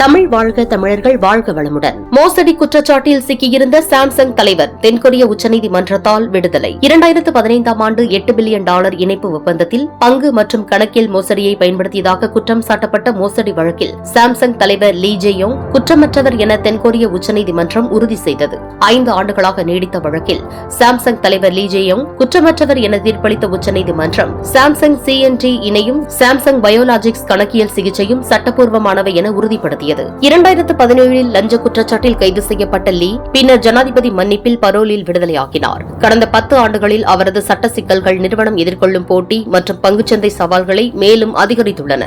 தமிழ் வாழ்க தமிழர்கள் வாழ்க வளமுடன். மோசடி குற்றச்சாட்டில் சிக்கியிருந்த சாம்சங் தலைவர் தென்கொரிய உச்சநீதிமன்றத்தால் விடுதலை. இரண்டாயிரத்து பதினைந்தாம் ஆண்டு எட்டு பில்லியன் டாலர் இணைப்பு ஒப்பந்தத்தில் பங்கு மற்றும் கணக்கியல் மோசடியை பயன்படுத்தியதாக குற்றம் சாட்டப்பட்ட மோசடி வழக்கில் சாம்சங் தலைவர் லீ ஜேயோங் குற்றமற்றவர் என தென்கொரிய உச்சநீதிமன்றம் உறுதி செய்தது. ஐந்து ஆண்டுகளாக நீடித்த வழக்கில் சாம்சங் தலைவர் லீ ஜேயோங் குற்றமற்றவர் என தீர்ப்பளித்த உச்சநீதிமன்றம் சாம்சங் சிஎன்டி இணையும் சாம்சங் பயோலாஜிக்ஸ் கணக்கியல் சிகிச்சையும் சட்டப்பூர்வமானவை என உறுதிப்படுத்தியது. இரண்டாயிரத்து பதினேழில் லஞ்ச குற்றச்சாட்டில் கைது செய்யப்பட்ட லீ பின்னர் ஜனாதிபதி மன்னிப்பில் பரோலில் விடுதலையாக்கினார் கடந்த பத்து ஆண்டுகளில் அவரது சட்ட சிக்கல்கள் நிறுவனம் எதிர்கொள்ளும் போட்டி மற்றும் பங்குச்சந்தை சவால்களை மேலும் அதிகரித்துள்ளன.